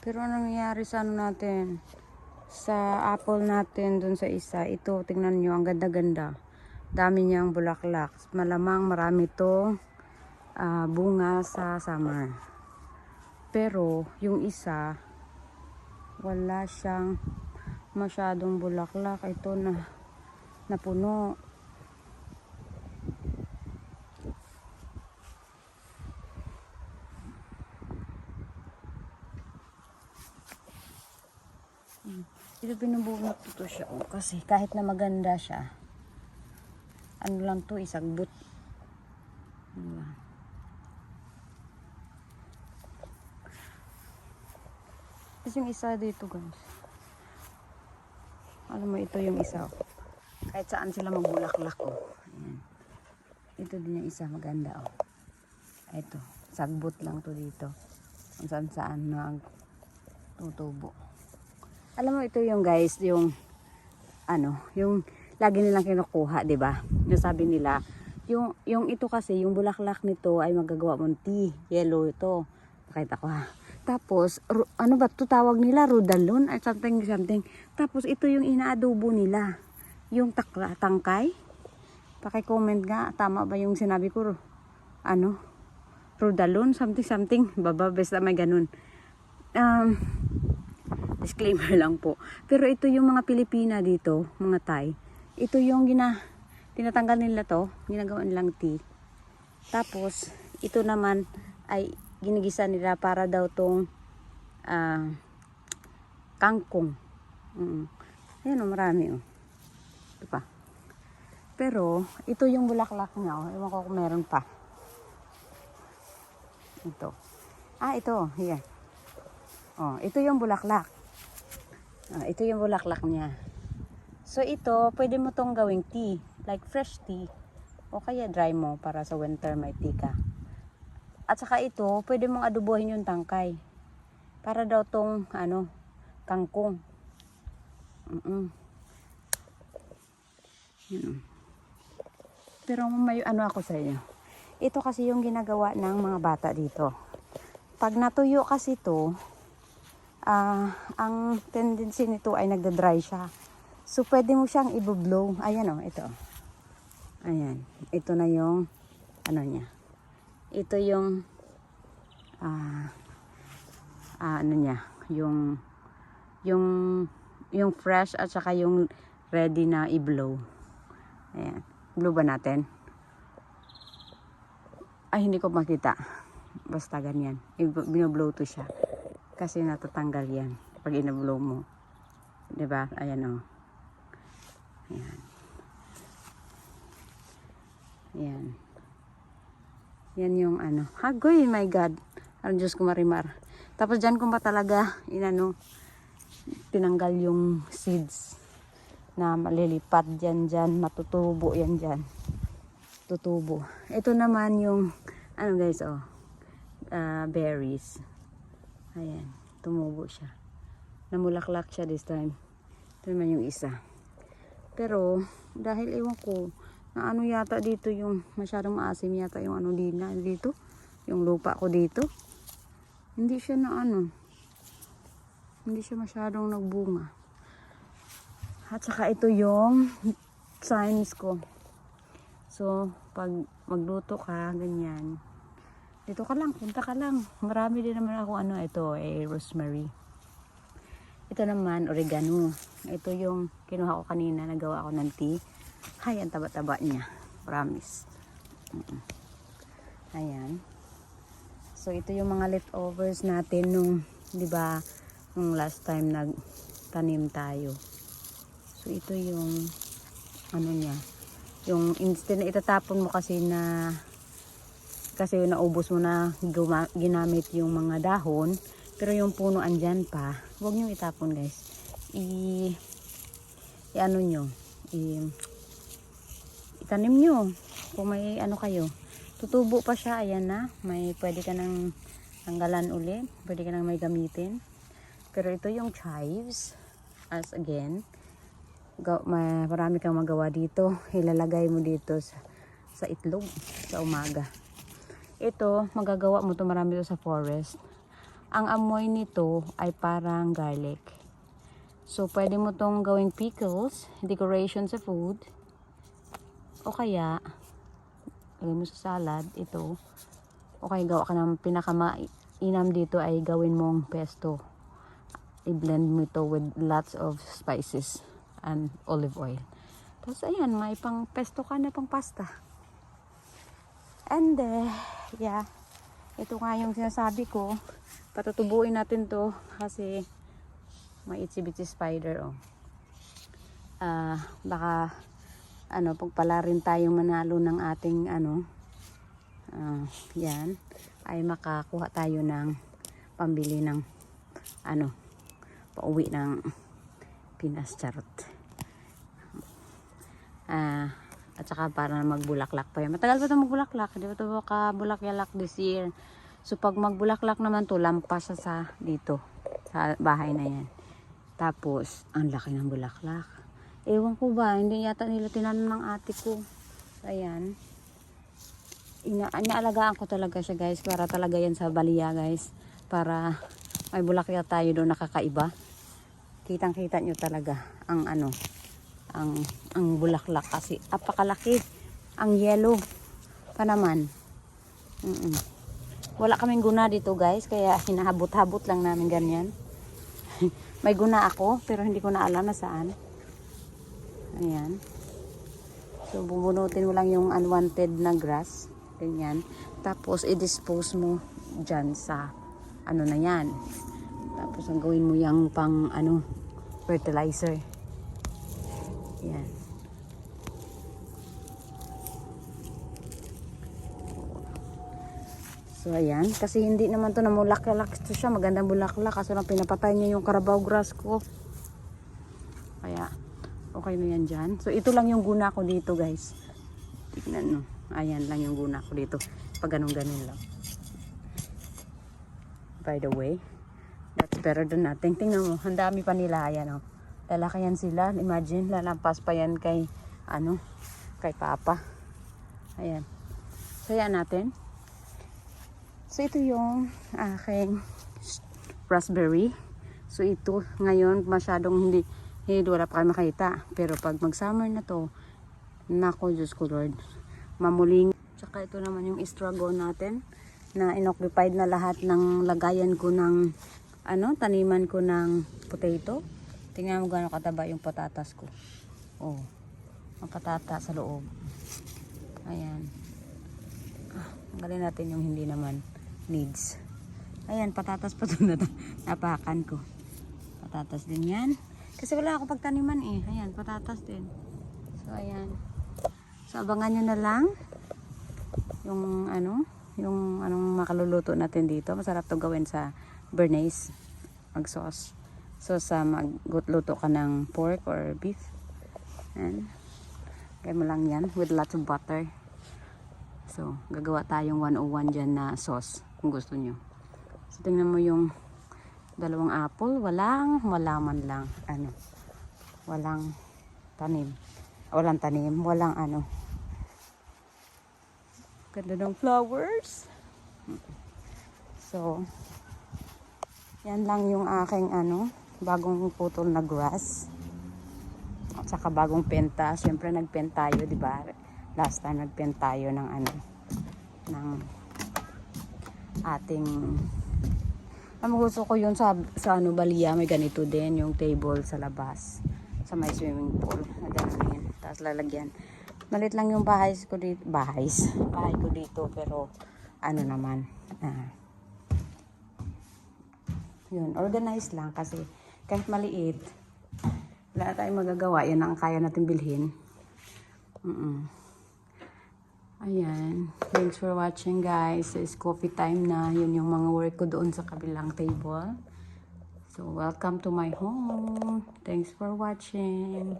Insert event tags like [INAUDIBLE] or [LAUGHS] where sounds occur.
Pero ano nangyayari sa ano natin? Sa apple natin dun sa isa. Ito, tingnan nyo, ang ganda-ganda. Dami niyang bulaklak. Malamang marami to ah, bunga sa summer. Pero, yung isa, wala siyang masyadong bulaklak. Ito na, napuno. Ito binubunot ko to siya. Oh, kasi kahit na maganda siya, ano lang to, isagbot. Diba? Tapos yung isa dito guys. Alam mo, ito yung isa. Oh. Kahit saan sila magbulaklak. Oh. Ito din yung isa maganda. Oh. Ito. Sagbot lang to dito. Kung saan saan tutubo. Alam mo, ito yung guys, yung ano, yung lagi nilang kinukuha, 'di ba? Yung sabi nila, yung yung ito kasi, yung bulaklak nito ay magagawa mong tea. Yellow ito. Pakita ko ha. Tapos, ano ba ito tawag nila? Rudalon or something, something. Tapos, ito yung inaadobo nila. Yung takla, tangkay. Paki-comment nga, tama ba yung sinabi ko? Ano? Rudalon, something, something. Baba, basta may ganun. Um, disclaimer lang po. Pero ito yung mga Pilipina dito, mga Thai. Ito yung gina, tinatanggal nila to, ginagawa nilang tea. Tapos, ito naman ay ginigisa nila para daw tong ah, kangkong. Mm. Ayan o, marami o. Ito pa. Pero, ito yung bulaklak niya. Oh. Ewan ko kung meron pa. Ito. Ah, ito. Here. Oh, ito yung bulaklak. Ah, ito yung bulaklak niya. So ito, pwede mo tong gawing tea, like fresh tea. O kaya dry mo para sa winter may tea ka. At saka ito, pwede mong adobohin yung tangkay. Para daw tong ano, kangkong. Mm Yun. oh. Pero may ano ako sa inyo. Ito kasi yung ginagawa ng mga bata dito. Pag natuyo kasi to, ah ang tendency nito ay nagda-dry siya. So, pwede mo siyang i-blow. Ayan o, ito. Ayan. Ito na yung, ano niya. Ito yung, ah, ah, ano niya, yung, yung, yung fresh at saka yung ready na i-blow. Ayan. Blow ba natin? Ay, hindi ko makita. Basta ganyan. Binoblow to siya. Kasi natatanggal yan pag inablow mo. ba? Ayan oh. Ayan. Ayan. Yan yung ano. Hagoy, my God. Ang Diyos ko marimar. Tapos dyan ko pa talaga, inano, tinanggal yung seeds na malilipat dyan dyan, matutubo yan dyan. Tutubo. Ito naman yung, ano guys, oh, ah, berries. Ayan, tumubo siya. Namulaklak siya this time. Ito naman yung isa. Pero, dahil ewan ko, na ano yata dito yung masyadong maasim yata yung ano dina dito. Yung lupa ko dito. Hindi siya na ano. Hindi siya masyadong nagbunga. At saka ito yung signs ko. So, pag magluto ka, ganyan. Dito ka lang, punta ka lang. Marami din naman ako ano, ito eh, rosemary. Ito naman, oregano. Ito yung kinuha ko kanina, nagawa ako ng tea. Hay, ang taba-taba niya. Promise. Ayan. So, ito yung mga leftovers natin nung, di ba, nung last time nagtanim tayo. So, ito yung, ano niya, yung instant na itatapon mo kasi na kasi naubos mo na ginamit yung mga dahon pero yung puno andyan pa. Huwag nyo itapon guys. I, i ano nyo i, itanim nyo. Kung may ano kayo tutubo pa siya ayan na. May pwede ka nang tanggalan ulit pwede ka nang may gamitin. Pero ito yung chives. As again ga- ma- marami kang magawa dito. Ilalagay mo dito sa, sa itlog sa umaga ito magagawa mo to marami to sa forest ang amoy nito ay parang garlic. So, pwede mo tong gawing pickles, decoration sa food, o kaya, lagay mo sa salad, ito, o kaya gawa ka ng pinakamainam dito ay gawin mong pesto. I-blend mo ito with lots of spices and olive oil. Tapos, ayan, may pang pesto ka na pang pasta. And, uh, yeah, ito nga yung sinasabi ko, patutubuin natin to kasi may itsy-bitsy spider oh. Ah, baka ano, pagpala rin tayong manalo ng ating ano ah, yan ay makakuha tayo ng pambili ng ano pauwi ng Pinas charot. Ah, at saka para magbulaklak pa yan. Matagal pa ito magbulaklak. Hindi pa ito makabulaklak this year. So pag magbulaklak naman to lampas sa, sa dito sa bahay na yan. Tapos, ang laki ng bulaklak. Ewan ko ba, hindi yata nila tinanong ng ate ko. Ayan. Ina inaalagaan ko talaga siya guys. Para talaga yan sa baliya guys. Para may bulaklak tayo doon nakakaiba. Kitang kita nyo talaga ang ano, ang, ang bulaklak kasi apakalaki. Ang yellow pa naman. Mm-mm. Wala kaming guna dito guys, kaya hinahabot-habot lang namin ganyan. [LAUGHS] May guna ako, pero hindi ko na alam na saan. Ayan. So, bubunutin mo lang yung unwanted na grass. Ganyan. Tapos, i-dispose mo dyan sa ano na yan. Tapos, ang gawin mo yung pang ano, fertilizer. Yan. So, ayan. Kasi hindi naman to namulaklak to siya. Magandang bulaklak. Kaso lang pinapatay niya yung carabao grass ko. Kaya, okay na yan dyan. So, ito lang yung guna ko dito, guys. Tignan no. Ayan lang yung guna ko dito. Pag ganun-ganun lang. By the way, that's better than nothing. Tingnan mo, ang dami pa nila. Ayan, oh. Lalaki yan sila. Imagine, lalampas pa yan kay, ano, kay Papa. Ayan. So, yan natin. So, ito yung aking raspberry. So, ito ngayon masyadong hindi, hindi wala pa kayo makita. Pero pag mag-summer na to, nako, Diyos ko Lord, mamuling. Tsaka ito naman yung estragon natin na inoccupied na lahat ng lagayan ko ng ano, taniman ko ng potato. Tingnan mo gano'ng kataba yung patatas ko. Oh, ang patata sa loob. Ayan. Ah, tanggalin natin yung hindi naman needs. Ayan, patatas pa [LAUGHS] doon na napakan ko. Patatas din yan. Kasi wala akong pagtaniman eh. Ayan, patatas din. So, ayan. So, abangan nyo na lang yung ano, yung anong makaluluto natin dito. Masarap to gawin sa bernaise. Mag-sauce. So, sa magluto ka ng pork or beef. Ayan. Kaya mo lang yan with lots of butter. So, gagawa tayong 101 dyan na sauce kung gusto nyo. So, tingnan mo yung dalawang apple. Walang, wala man lang, ano, walang tanim. Walang tanim, walang ano. Ganda ng flowers. So, yan lang yung aking ano, bagong putol na grass. At saka bagong penta. Siyempre nagpen tayo, di ba? Last time nagpen tayo ng ano, ng ating ang ko yun sa, sa ano, Balia, may ganito din, yung table sa labas, sa may swimming pool, na yun. Tapos lalagyan. Malit lang yung bahay ko dito, bahay, bahay ko dito, pero ano naman, ah, yun, organized lang kasi kahit maliit, wala tayong magagawa, yan ang kaya natin bilhin. Mm-mm. Ayan. Thanks for watching guys. It's coffee time na. Yun yung mga work ko doon sa kabilang table. So, welcome to my home. Thanks for watching.